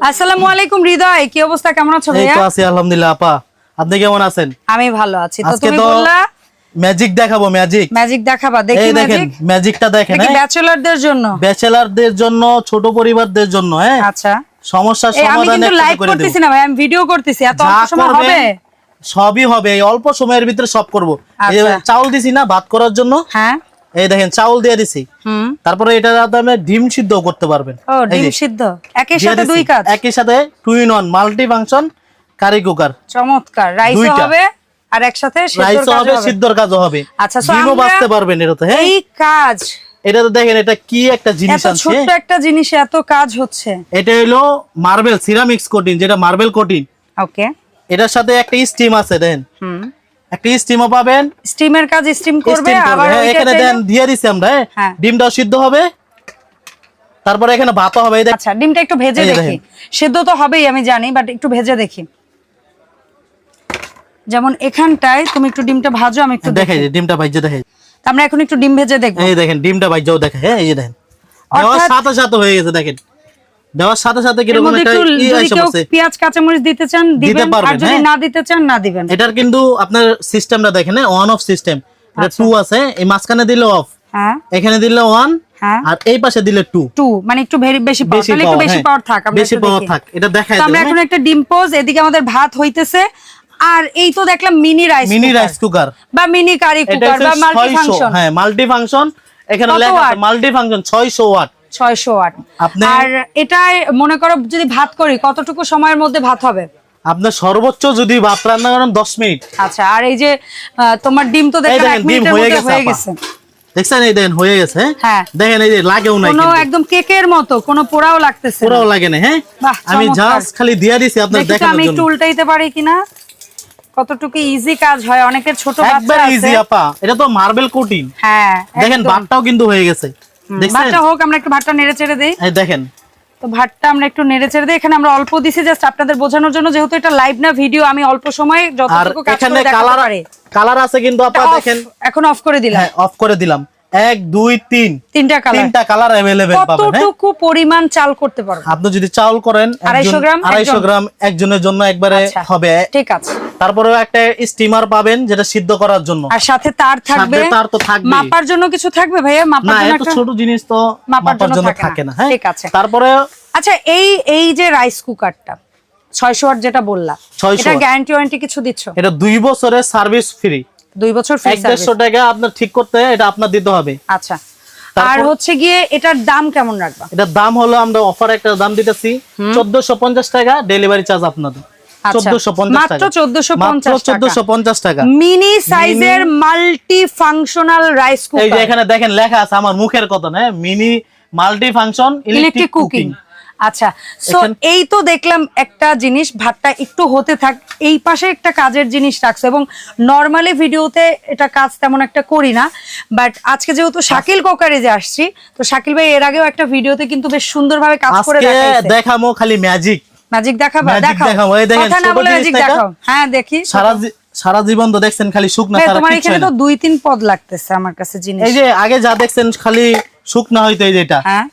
আসসালামু আলাইকুম হৃদয়। কি অবস্থা? কেমন আছো এই তো আছি আলহামদুলিল্লাহ আপা। আপনি কেমন আছেন? আমি ভালো আছি। তো তুমি বললা ম্যাজিক দেখাবো ম্যাজিক ম্যাজিক দেখাবা দেখি দেখেন ম্যাজিকটা দেখেন ব্যাচেলারদের জন্য? ব্যাচেলারদের জন্য ছোট পরিবারদের জন্য হ্যাঁ? আচ্ছা। সমস্যার আমি সমাধান লাইভ করতেছি না ভাই আমি ভিডিও করতেছি। এত অল্প সময় হবে? সবই হবে এই অল্প সময়ের ভিতরে সব করব। এই আচ্ছা। চাউল দিছি না ভাত করার জন্য। হ্যাঁ। এই দেখেন চাউল দিয়ে দিছি। হুম। তারপরে এটা আপনি ডিম সিদ্ধ করতে পারবেন। ও ডিম সিদ্ধ। দিয়ে সাথে দুই কাজ। একই সাথে two in one multi function curry cooker চমৎকার। দুইটা। হবে আর একসাথে সিদ্ধর কাজও হবে সিদ্ধর কাজও হবে। আচ্ছা, ডিমও বাঁচতে পারবেন এটাতে হ্যাঁ? এই কাজ। এটা তো দেখেন এটা কি একটা জিনিস আছে ছোট্ট একটা জিনিসে এত কাজ হচ্ছে। এটা হলো মার্বেল সিরামিক্স কোটিং যেটা মার্বেল কোটিং ওকে এটার সাথে একটা স্টিম আছে দেন হুম। একটা স্টিমও পাবেন। স্টিমের কাজ স্টিম করবে আবার হ্যাঁ, এখানে দেন দিয়ে দিছি আমরা হ্যাঁ? হ্যাঁ। ডিমটাও সিদ্ধ হবে। তারপরে এখানে ভাতও হবে আচ্ছা ডিমটা একটু ভেজে দেখি। সেদ্ধ তো হবেই আমি জানি বাট একটু ভেজে দেখি। যেমন এখানটায় তুমি একটু ডিমটা ভাজো আমি একটু দেখাই ডিমটা ভাইজে দেখাই আমরা এখন একটু ডিম ভেজে দেখব। এই দেখেন ডিমটা ভাইজাও দেখে হ্যাঁ এই যে দেখেন। অর্থাৎ- সাথে সাথে হয়ে গেছে দেখেন। দেওয়ার সাথে সাথে কীরকম একটা একটু ই আইসা পড়ছে। পেঁয়াজ কাঁচামরিচ দিতে চান দিবেন। আর যদি হ্যাঁ। না দিতে চান না দিবেন। এটার কিন্তু আপনার সিস্টেমটা দেখেন ওয়ান অফ সিস্টেম এটা আচ্ছা। টু আছে এই মাঝখানে দিলে অফ হ্যাঁ। এখানে দিলে ওয়ান হ্যাঁ। আর এই পাশে দিলে টু টু মানে একটু বেশি পাওয়ার তাহলে একটু বেশি। পাওয়ার থাক বেশি পাওয়ার থাক এটা দেখাই তো আমরা এখন একটা ডিম পোজ এদিকে আমাদের ভাত হইতেছে আর এই তো দেখলাম mini rice mini rice cooker বা মিনি কারি কুকার বা মাল্টি ফাংশন হ্যাঁ মাল্টি ফাংশন এখানে লেখা আছে মাল্টি ফাংশন 600 ওয়াট ছয়শো আট। আপনি- আর এটাই মনে করো যদি ভাত করি কতটুকু সময়ের মধ্যে ভাত হবে? আপনার সর্বোচ্চ যদি ভাত রান্না করেন 10 মিনিট। আচ্ছা আর এই যে তোমার ডিম তো দেখেন হয়ে গেছে দেখছেন এই দেখেন হয়ে গেছে হ্যাঁ? দেখেন এই যে লাগেও নাই কোনো একদম কেকের মতো কোনো পোড়াও লাগতেছে না। পুরাও লাগে না হ্যাঁ? আমি জাস্ট খালি দিয়া দিছি আপনার আমি একটু উল্টাইতে পারি কিনা? কতটুকু ইজি কাজ হয়? অনেকের ছোট বাচ্চা আছে। ইজি আপা। এটা তো মার্বেল কোটিং হ্যাঁ দেখেন কিন্তু হয়ে গেছে। ভাতটা হোক আমরা একটু ভাতটা নেড়ে চেড়ে দিই। দেখেন। তো ভাতটা আমরা একটু নেড়ে চেড়ে দিই। এখানে আমরা অল্প দিছি জাস্ট আপনাদের বোঝানোর জন্য যেহেতু এটা লাইভ না ভিডিও আমি অল্প সময় যতটুকু কাজ করে দেখাতে কালার পারি। কালার আছে কিন্তু দেখেন। এখন অফ করে দিলাম। হ্যাঁ অফ করে দিলাম। এক দুই তিন তিনটা কালার তিনটা কালার অ্যাভেলেবেল পাবেন হ্যাঁ কতটুকু পরিমাণ চাল করতে পারব আপনি যদি চাউল করেন আড়াইশো একজন- গ্রাম, আড়াইশো একজন। গ্রাম একজনের জন্য একবারে আচ্ছা। হবে ঠিক আছে তারপরেও একটা স্টিমার পাবেন যেটা সিদ্ধ করার জন্য আর সাথে তার থাকবে তার তো থাকবেই। মাপার জন্য কিছু থাকবে ভাইয়া মাপার জন্য একটা ছোট জিনিস তো মাপার জন্য থাকে না। হ্যাঁ ঠিক আছে। তারপরে আচ্ছা এই এই যে রাইস কুকারটা ছয়শো ওয়াট যেটা বললা 600 এটা watt। গ্যারান্টি ওয়ারেন্টি কিছু দিচ্ছ এটা দুই বছরের সার্ভিস ফ্রি দুই বছর ফ্রি এক দেড়শো টাকা আপনার ঠিক করতে এটা আপনার দিতে হবে। আচ্ছা। আর হচ্ছে গিয়ে এটার দাম কেমন রাখবা? এটার দাম হলো আমরা অফার একটা দাম দিতেছি। চোদ্দশো পঞ্চাশ টাকা ডেলিভারি চার্জ আপনাদের। আচ্ছা, চোদ্দশো মাত্র টাকা। 1450 টাকা। চোদ্দশো পঞ্চাশ টাকা। মিনি সাইজের মাল্টি ফাংশনাল রাইস এই যে এখানে দেখেন লেখা আছে আমার মুখের কথা না mini multi function electric cooking আচ্ছা সো এই তো দেখলাম একটা জিনিস ভাতটা একটু হতে থাক এই পাশে একটা কাজের জিনিস রাখছো এবং নর্মালি ভিডিওতে এটা কাজ তেমন একটা করি না বাট আজকে যেহেতু শাকিল কোকারে যে আসছি তো শাকিল ভাই এর আগেও একটা ভিডিওতে কিন্তু বেশ সুন্দরভাবে কাজ করে দেখামো খালি ম্যাজিক ম্যাজিক দেখাবা? দেখাবো, এই দেখেন, কথা না বলে ম্যাজিক দেখাও। হ্যাঁ দেখি। সারা সারা জীবন তো দেখছেন খালি শুকনা ছাড়া তোমার এখানে তো দুই তিন পদ লাগতেছে আমার কাছে জিনিস। এই যে আগে যা দেখছেন খালি শুকনা হইতো এই যেটা হ্যাঁ।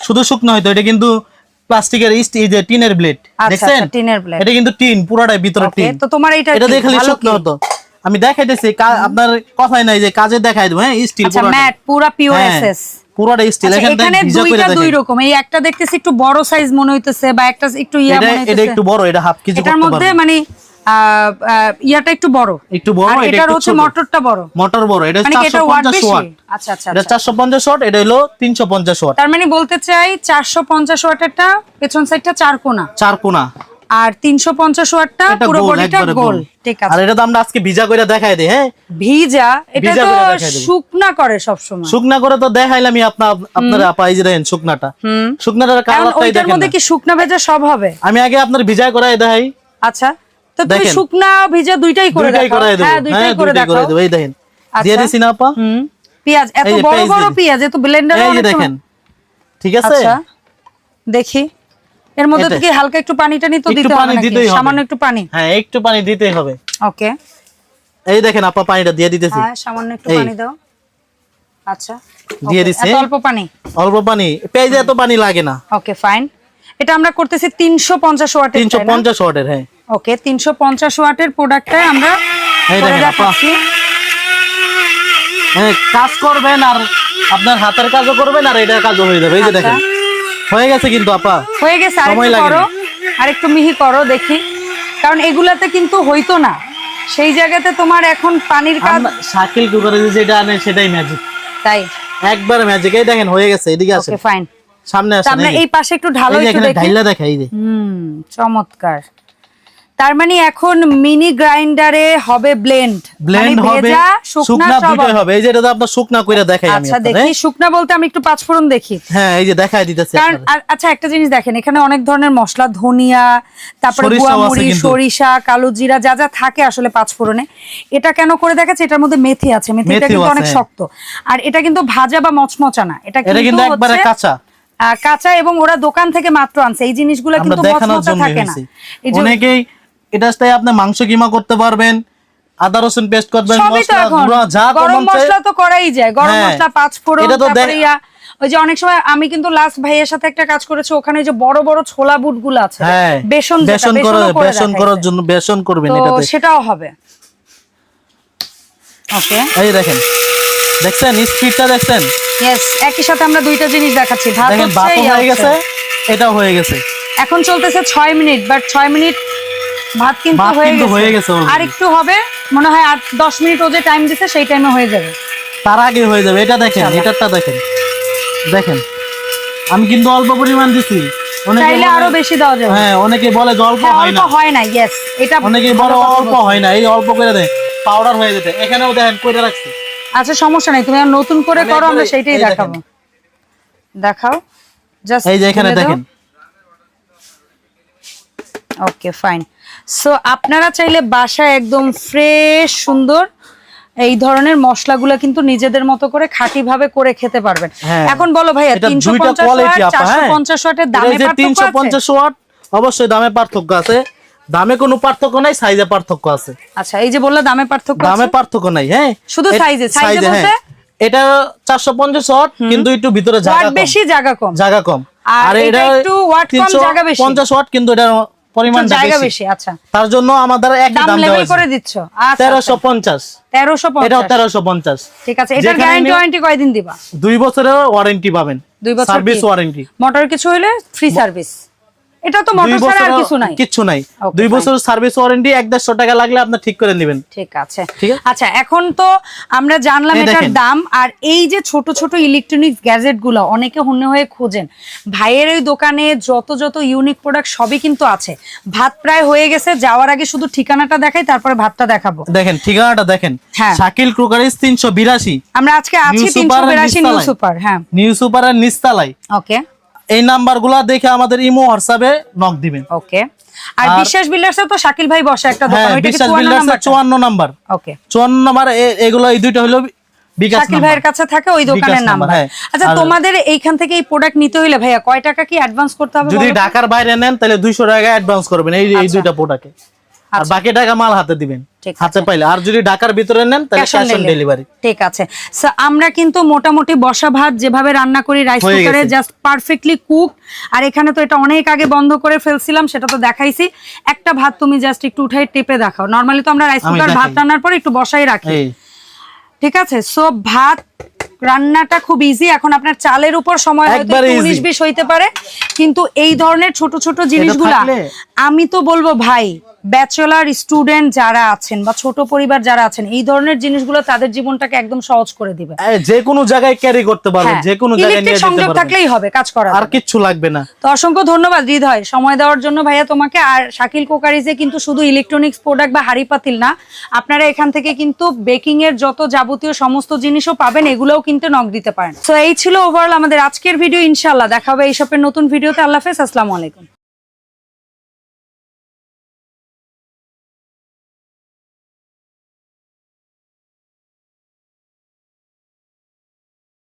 শুধু শুকনো হয়তো এটা কিন্তু প্লাস্টিকের ইস্ট এই যে টিনের ব্লেড আচ্ছা, দেখছেন? আচ্ছা, টিনের blade। এটা কিন্তু টিন পুরোটাই ভিতরে টিন। তো তোমার এটা কি? দিয়ে খালি ভালো শুকনো হতো। আমি দেখাইতেছি আপনার কথাই নাই যে কাজে দেখাই দেবো হ্যাঁ স্টিল আচ্ছা ম্যাট পুরা পিওএসএস পুরোটা স্টিল এখানে দুইটা দুই রকম এই একটা দেখতেছি একটু বড় সাইজ মনে হইতেছে বা একটা একটু ইয়া এটা মনে এটা একটু বড় এটা হাফ কেজি এটার মধ্যে মানে ইয়াটা একটু বড়। একটু বড় এটা হচ্ছে মোটরটা বড়। মোটর বড় এটা মানে কি এটা ওয়াট 450 ওয়াট আচ্ছা আচ্ছা এটা আচ্ছা। 450 ওয়াট এটা হলো 350 ওয়াট। তার মানে বলতে চাই চারশো পঞ্চাশ ওয়াটেরটা পেছন সাইডটা চার কোনা। চার কোনা। আর তিনশো পঞ্চাশ ওয়াটটা এটা পুরো বডিটা গোল। ঠিক আর এটা তো আমরা আজকে ভিজা করে দেখাই দিই হ্যাঁ? ভিজা? এটা তো। শুকনা করে সবসময়। শুকনা করে তো দেখাইলামই আপনার আপনারা আপা এই যে শুকনাটা। হুম। শুকনাটার কালারটাই ওইটার দেখেন মধ্যে কি শুকনা ভেজা সব হবে? আমি আগে আপনার ভিজা করাই দেখাই। আচ্ছা। তো তুমি শুকনা ভিজা দুইটাই করে হ্যাঁ দুইটাই হ্যাঁ করে এই দেখেন আচ্ছা। দিয়ে দিছি না আপা? হুম। পেঁয়াজ এত বড় পেঁয়াজ বড় পেঁয়াজ এত ব্লেন্ডার এই দেখেন ঠিক আছে? আচ্ছা দেখি। এর মধ্যে হালকা একটু পানি টানি তো দিতে হবে নাকি? সামান্য একটু পানি? হ্যাঁ একটু পানি দিতেই হবে। ওকে। এই দেখেন আপা পানিটা দিয়ে দিতেছি। হ্যাঁ সামান্য একটু পানি দাও। আচ্ছা দিয়ে দিছে। অল্প পানি? অল্প পানি। পেঁয়াজে এত পানি লাগে না। ওকে ফাইন এটা আমরা করতেছি তিনশো পঞ্চাশ ওয়াটের তিনশো পঞ্চাশ ওয়াটের হ্যাঁ। ওকে তিনশো পঞ্চাশ ওয়াটের প্রোডাক্টটাই আমরা এই। দেখাচ্ছি। কাজ করবেন আর আপনার হাতের কাজও করবেন আর এটার কাজও হয়ে যাবে। এই যে আচ্ছা। দেখেন। হয়ে গেছে কিন্তু আপা। হয়ে গেছে সময় লাগে না। আরেকটু মিহি করো দেখি। কারণ এগুলাতে কিন্তু হইতো না। সেই জায়গাতে তোমার এখন পানির কাজ শাকিল কুকারে যেটা আনে সেটাই ম্যাজিক তাই। একবার ম্যাজিক এই দেখেন হয়ে গেছে এদিকে আসেন। ওকে ফাইন সামনে আসেন আমরা এই পাশে একটু ঢালো একটু দেখি। ঢাইলা দেখা এই যে। হুম চমৎকার। তার মানে এখন মিনি গ্রাইন্ডারে হবে ব্লেন্ড ব্লেন্ড হবে শুকনা দুটোই হবে। এই যে এটা তো আপনার শুকনা কইরা দেখাই আমি আচ্ছা দেখি শুকনা বলতে আমি একটু পাঁচফোড়ন দেখি। হ্যাঁ এই যে দেখাই দিতেছি কারণ আচ্ছা একটা জিনিস দেখেন এখানে অনেক ধরনের মশলা ধনিয়া তারপরে গুয়ামুড়ি সরিষা কালো জিরা যা যা থাকে আসলে পাঁচফোড়নে। এটা কেন করে দেখাচ্ছে? এটার মধ্যে মেথি আছে মেথিটা কিন্তু অনেক শক্ত। আর এটা কিন্তু ভাজা বা মচমচা না এটা কিন্তু একবারে কাঁচা। কাঁচা এবং ওরা দোকান থেকে মাত্র আনছে। এই জিনিসগুলো কিন্তু মচমচা থাকে না। এই যে অনেকেই আপনি মাংস কিমা করতে পারবেন আদা রসুন পেস্ট করবেন মশলা গুঁড়া যা গরম মশলা তো করাই যায়। গরম হ্যাঁ। মশলা পাঁচ ফোড়ন তারপরে ওই যে অনেক সময় আমি কিন্তু লাস্ট ভাইয়ের সাথে একটা কাজ করেছি ওখানে যে বড় বড় ছোলা বুটগুলো আছে হ্যাঁ। বেসন বেসন করার করে বেসন করার জন্য বেসন করবেন তো এটাতে। সেটাও হবে। ওকে। এই দেখেন দেখছেন? স্পিডটা দেখছেন? ইয়েস একই সাথে আমরা দুইটা জিনিস দেখাচ্ছি। ভাত হয়ে গেছে। এটাও হয়ে গেছে। এখন চলতেছে ছয় মিনিট বাট ছয় মিনিট ভাত কিন্তু হয়ে গেছে। আর একটু হবে মনে হয় আট দশ মিনিট ও যে টাইম দিছে সেই টাইমে হয়ে যাবে। তার আগে হয়ে যাবে। এটা দেখেন। এটারটা দেখেন। দেখেন আমি কিন্তু অল্প পরিমাণ দিছি। চাইলে আরও বেশি দেওয়া যাবে। হ্যাঁ অনেকে বলে যে অল্প হ্যাঁ হয় অল্প না। হয় না ইয়েস এটা অনেকে বড় অল্প হয় না। এই অল্প করে দেয় পাউডার হয়ে যেতে। এখানেও দেখেন কইরা রাখছি। আচ্ছা সমস্যা নাই তুমি আর নতুন করে মানে করো আমরা সেইটাই দেখাবো। দেখাও। জাস্ট এই যে এখানে দেখেন। ওকে ফাইন সো আপনারা চাইলে বাসায় একদম ফ্রেশ সুন্দর এই ধরনের মশলাগুলো কিন্তু নিজেদের মতো করে খাঁটি ভাবে করে খেতে পারবেন। হ্যাঁ। এখন বলো ভাইয়া তিনশো পঞ্চাশ হ্যাঁ। পঞ্চাশ ওয়াটের দামে এটা যে পার্থক্য তিনশো পঞ্চাশ ওয়াট অবশ্যই দামে পার্থক্য আছে। দামে কোনো পার্থক্য নাই সাইজে পার্থক্য আছে। আচ্ছা এই যে বললে দামে পার্থক্য দামে পার্থক্য নাই হ্যাঁ। শুধু এ size এ, বলতে? হ্যাঁ। এটা চারশো পঞ্চাশ ওয়াট কিন্তু একটু ভিতরে জায়গা কম। বেশি জায়গা কম। জায়গা কম। আর এটা একটু ওয়াট কম, জায়গা বেশি। পঞ্চাশ ওয়াট কিন্তু এটা পরিমাণ জায়গা বেশি। আচ্ছা। তার জন্য আমাদের দাম লেভেল করে দিচ্ছ? আচ্ছা পঞ্চাশ। ঠিক আছে এটার যেখানে গ্যারান্টি নিয়ে- ওয়ারেন্টি কয়দিন দিবা? দুই বছরের ওয়ারেন্টি পাবেন। দুই বছর সার্ভিস ওয়ারেন্টি মোটর কিছু হলে ফ্রি সার্ভিস এটা তো মোটর ছাড়া আর কিছু নাই। কিচ্ছু নাই। দুই বছর সার্ভিস ওয়ারেন্টি এক দেড়শো টাকা লাগলে আপনি ঠিক করে নেবেন। ঠিক আছে। আচ্ছা এখন তো আমরা জানলাম এটার দাম আর এই যে ছোট ছোট ইলেকট্রনিক্স গ্যাজেটগুলো অনেকে হন্য হয়ে খোঁজেন। ভাইয়ের ওই দোকানে যত যত ইউনিক প্রোডাক্ট সবই কিন্তু আছে। ভাত প্রায় হয়ে গেছে যাওয়ার আগে শুধু ঠিকানাটা দেখাই তারপরে ভাতটা দেখাবো। দেখেন ঠিকানাটা দেখেন। হ্যাঁ। শাকিল ক্রুকারিজ তিনশো বিরাশি। আমরা আজকে আছি New তিনশো Super আর বিরাশি নিউ সুপার হ্যাঁ। নিউ সুপারের নিস্তালাই ওকে এই নাম্বারগুলা দেখে আমাদের ইমো হোয়াটসঅ্যাপে নক দিবেন। ওকে। আর বিশ্বাস বিল্ডার্সে তো শাকিল ভাই বসে একটা দোকান ওইটা কি বিশ্বাস চুয়ান্ন বিল্ডার্স নাম্বার চুয়ান্ন নাম্বার। ওকে। চুয়ান্ন নাম্বার এ- এগুলো এই দুইটা হলো বিকাশ শাকিল ভাইয়ের কাছে থাকে ওই দোকানের নাম্বার, হ্যাঁ। আচ্ছা তোমাদের এইখান থেকে এই প্রোডাক্ট নিতে হইলে ভাইয়া কয় টাকা কি অ্যাডভান্স করতে হবে যদি ঢাকার বাইরে নেন তাহলে দুইশো টাকা অ্যাডভান্স করবেন এই এই আচ্ছা। দুইটা প্রোডাক্টে আর বাকি টাকা মাল হাতে দিবেন হাতে পাইলে। আর যদি ঢাকার ভিতরে নেন তাহলে ক্যাশ অন ডেলিভারি ঠিক আছে। সো আমরা কিন্তু মোটামুটি বসা ভাত যেভাবে রান্না করি রাইস কুকারে জাস্ট পারফেক্টলি কুক আর এখানে তো এটা অনেক আগে বন্ধ করে ফেলছিলাম সেটা তো দেখাইছি। একটা ভাত তুমি জাস্ট একটু উঠাই টেপে দেখাও। নরমালি তো আমরা রাইস কুকার ভাত রান্নার পর একটু বসাই রাখি। ঠিক আছে? সো ভাত রান্নাটা খুব ইজি এখন আপনার চালের উপর সময় হয়তো উনিশ বিশ হইতে পারে। কিন্তু এই ধরনের ছোট ছোট জিনিসগুলা আমি তো বলব ভাই ব্যাচেলার স্টুডেন্ট যারা আছেন বা ছোট পরিবার যারা আছেন এই ধরনের জিনিসগুলো তাদের জীবনটাকে একদম সহজ করে দিবে। যে কোনো জায়গায় ক্যারি করতে পারবেন হ্যাঁ, যে কোনো জায়গায় নিয়ে যেতে সংযোগ থাকলেই হবে কাজ করা আর কিচ্ছু লাগবে না। তো অসংখ্য ধন্যবাদ হৃদয়। সময় দেওয়ার জন্য ভাইয়া তোমাকে। আর শাকিল কোকারিজে কিন্তু শুধু ইলেকট্রনিক্স প্রোডাক্ট বা হাড়ি পাতিল না আপনারা এখান থেকে কিন্তু বেকিং এর যত যাবতীয় সমস্ত জিনিসও পাবেন এগুলোও কিন্তু নক দিতে পারেন। তো এই ছিল ওভারঅল আমাদের আজকের ভিডিও ইনশাল্লাহ দেখা হবে এইসবের নতুন ভিডিওতে আল্লাহ হাফেজ আসসালামু আলাইকুম।